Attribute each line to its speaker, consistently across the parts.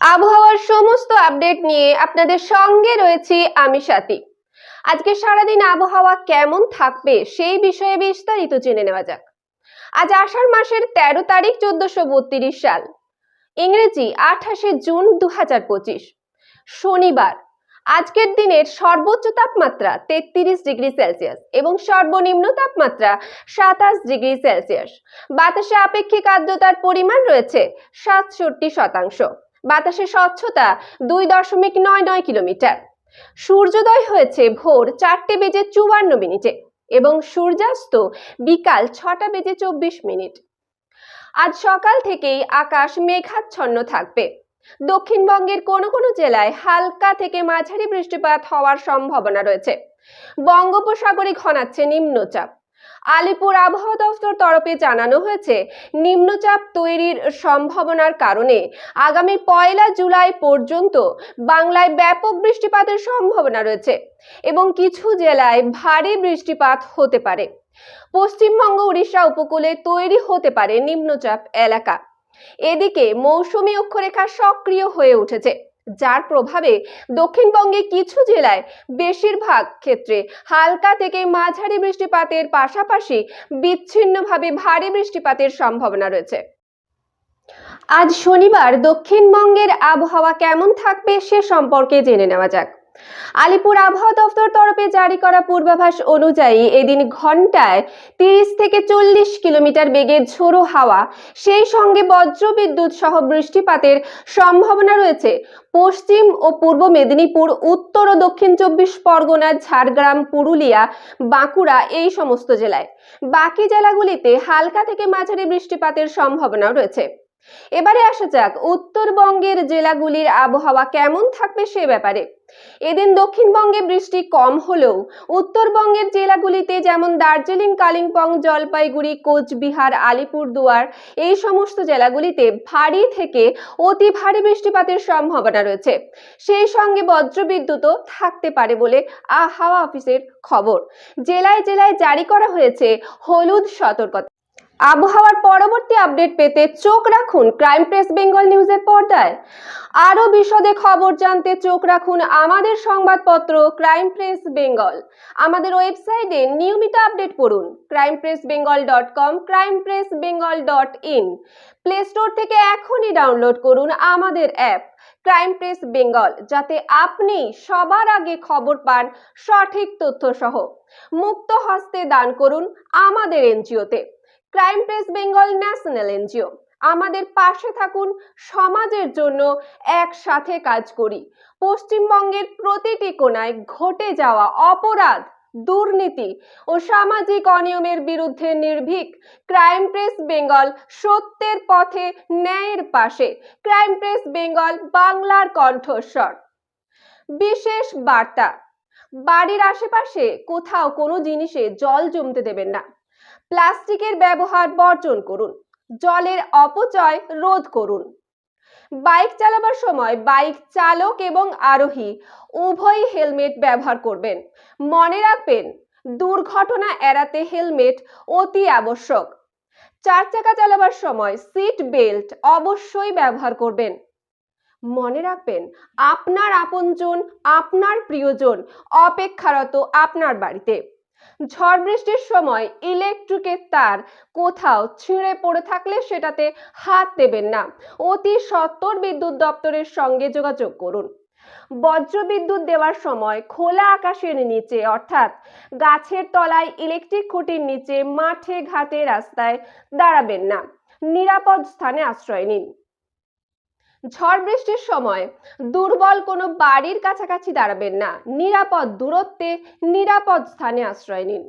Speaker 1: আবহাওয়ার সমস্ত আপডেট নিয়ে আপনাদের সঙ্গে রয়েছি আমি সাথী আজকে সারাদিন আবহাওয়া কেমন থাকবে সেই বিষয়ে বিস্তারিত জেনে নেওয়া যাক। আজ আষাঢ় মাসের তেরো তারিখ চোদ্দশো বত্রিশ সাল। ইংরেজি আঠাশে জুন দু হাজার পঁচিশ। শনিবার। আজকের দিনের সর্বোচ্চ তাপমাত্রা তেত্রিশ ডিগ্রি সেলসিয়াস এবং সর্বনিম্ন তাপমাত্রা সাতাশ ডিগ্রি সেলসিয়াস। বাতাসে আপেক্ষিক আর্দ্রতার পরিমাণ রয়েছে সাতষট্টি শতাংশ। বাতাসের স্বচ্ছতা দুই দশমিক নয় নয় কিলোমিটার। সূর্যোদয় হয়েছে ভোর চারটে বেজে চুয়ান্ন মিনিটে এবং সূর্যাস্ত বিকাল ছটা বেজে চব্বিশ মিনিট। আজ সকাল থেকেই আকাশ মেঘাচ্ছন্ন থাকবে। দক্ষিণবঙ্গের কোনো কোনো জেলায় হালকা থেকে মাঝারি বৃষ্টিপাত হওয়ার সম্ভাবনা রয়েছে। বঙ্গোপসাগরে ঘনাচ্ছে নিম্নচাপ। আলিপুর আবহাওয়া দফতর তরফে জানানো হয়েছে, নিম্নচাপ তৈরির সম্ভাবনার কারণে আগামী পয়লা জুলাই পর্যন্ত বাংলায় ব্যাপক বৃষ্টিপাতের সম্ভাবনা রয়েছে এবং কিছু জেলায় ভারী বৃষ্টিপাত হতে পারে। পশ্চিমবঙ্গ, উড়িষ্যা উপকূলে তৈরি হতে পারে নিম্নচাপ এলাকা। এদিকে মৌসুমী অক্ষরেখা সক্রিয় হয়ে উঠেছে। যার প্রভাবে দক্ষিণবঙ্গে কিছু জেলায় বেশিরভাগ ক্ষেত্রে হালকা থেকে মাঝারি বৃষ্টিপাতের পাশাপাশি বিচ্ছিন্নভাবে ভারী বৃষ্টিপাতের সম্ভাবনা রয়েছে। আজ শনিবার দক্ষিণবঙ্গের আবহাওয়া কেমন থাকবে সে সম্পর্কে জেনে নেওয়া যাক। আলিপুর আবহাওয়া দফতর তরফে জারি করা পূর্বাভাস অনুযায়ী এদিন ঘন্টায় তিরিশ থেকে চল্লিশ কিলোমিটার বেগে ঝোড়ো হাওয়া, সেই সঙ্গে বজ্রবিদ্যুৎ সহ বৃষ্টিপাতের সম্ভাবনা রয়েছে। পশ্চিম ও পূর্ব মেদিনীপুর, উত্তর ও দক্ষিণ চব্বিশ পরগনা, ঝাড়গ্রাম, পুরুলিয়া, বাঁকুড়া এই সমস্ত জেলায়। বাকি জেলাগুলিতে হালকা থেকে মাঝারি বৃষ্টিপাতের সম্ভাবনাও রয়েছে। এবারে আসা যাক, উত্তরবঙ্গের জেলাগুলির আবহাওয়া কেমন থাকবে সে ব্যাপারে। এদিন দক্ষিণবঙ্গে বৃষ্টি কম হলেও উত্তরবঙ্গের জেলাগুলিতে যেমন দার্জিলিং, কালিম্পং, জলপাইগুড়ি, কোচবিহার, আলিপুরদুয়ার, এই সমস্ত জেলাগুলিতে ভারী থেকে অতি ভারী বৃষ্টিপাতের সম্ভাবনা রয়েছে। সেই সঙ্গে বজ্রবিদ্যুৎও থাকতে পারে বলে আবহাওয়া অফিসের খবর। জেলায় জেলায় জারি করা হয়েছে হলুদ সতর্কতা। আবহাওয়ার পরবর্তী আপডেট পেতে চোখ রাখুন ক্রাইম প্রেস বেঙ্গল নিউজের পর্দায়। আরও বিশদে খবর জানতে চোখ রাখুন আমাদের সংবাদপত্র ক্রাইম প্রেস বেঙ্গল। আমাদের ওয়েবসাইটে নিয়মিত আপডেট পড়ুন। Crime press Bengal dot com, crime press Bengal dot in. Play store থেকে এখনই ডাউনলোড করুন আমাদের অ্যাপ ক্রাইম প্রেস বেঙ্গল, যাতে আপনি সবার আগে খবর পান সঠিক তথ্য সহ মুক্ত হস্তে দান করুন আমাদের এনজিওতে। Crime press Bengal national NGO আমাদের পাশে থাকুন সমাজের জন্য একসাথে কাজ করি। পশ্চিমবঙ্গের প্রতিটি কোণায় ঘটে যাওয়া অপরাধ, দুর্নীতি ও সামাজিক অনিয়মের বিরুদ্ধে নির্ভীক ক্রাইম প্রেস বেঙ্গল সত্যের পথে ন্যায়ের পাশে ক্রাইম প্রেস বেঙ্গল বাংলার কণ্ঠস্বর। বিশেষ বার্তা, বাড়ির আশেপাশে কোথাও কোনো জিনিসে জল জমতে দেবেন না। প্লাস্টিকের ব্যবহার বর্জন করুন, জলের অপচয় রোধ করুন। বাইক চালাবার সময় বাইক চালক এবং আরোহী উভয়ই হেলমেট ব্যবহার করবেন। মনে রাখবেন, দুর্ঘটনা এড়াতে হেলমেট অতি আবশ্যক। চার চাকা চালাবার সময় সিট বেল্ট অবশ্যই ব্যবহার করবেন। মনে রাখবেন, আপনার আপনজন, আপনার প্রিয়জন অপেক্ষারত আপনার বাড়িতে। ঝড় বৃষ্টির সময় ইলেকট্রিকের তার কোথাও ছিঁড়ে পড়ে থাকলে সেটাতে হাত দেবেন না। অতি সত্বর বিদ্যুৎ দপ্তরের সঙ্গে যোগাযোগ করুন। বজ্রবিদ্যুৎ দেওয়ার সময় খোলা আকাশের নিচে, অর্থাৎ গাছের তলায় ইলেকট্রিক খুঁটির নিচে মাঠে ঘাটে রাস্তায় দাঁড়াবেন না। নিরাপদ স্থানে আশ্রয় নিন। ঝড় বৃষ্টির সময় দুর্বল কোনো বাড়ির কাছাকাছি দাঁড়াবেন না। নিরাপদ দূরত্বে, নিরাপদ স্থানে আশ্রয় নিন।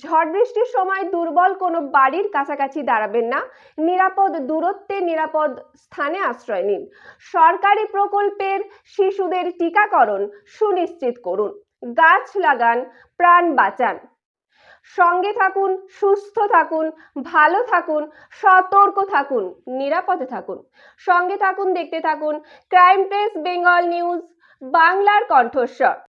Speaker 1: ঝড় বৃষ্টির সময় দুর্বল কোনো বাড়ির কাছাকাছি দাঁড়াবেন না। নিরাপদ দূরত্বে, নিরাপদ স্থানে আশ্রয় নিন। সরকারি প্রকল্পের শিশুদের টিকাকরণ সুনিশ্চিত করুন। গাছ লাগান, প্রাণ বাঁচান। সঙ্গে থাকুন, সুস্থ থাকুন, ভালো থাকুন, সতর্ক থাকুন, নিরাপদে থাকুন। সঙ্গে থাকুন, দেখতে থাকুন ক্রাইম প্রেস বেঙ্গল নিউজ বাংলার কণ্ঠস্বর।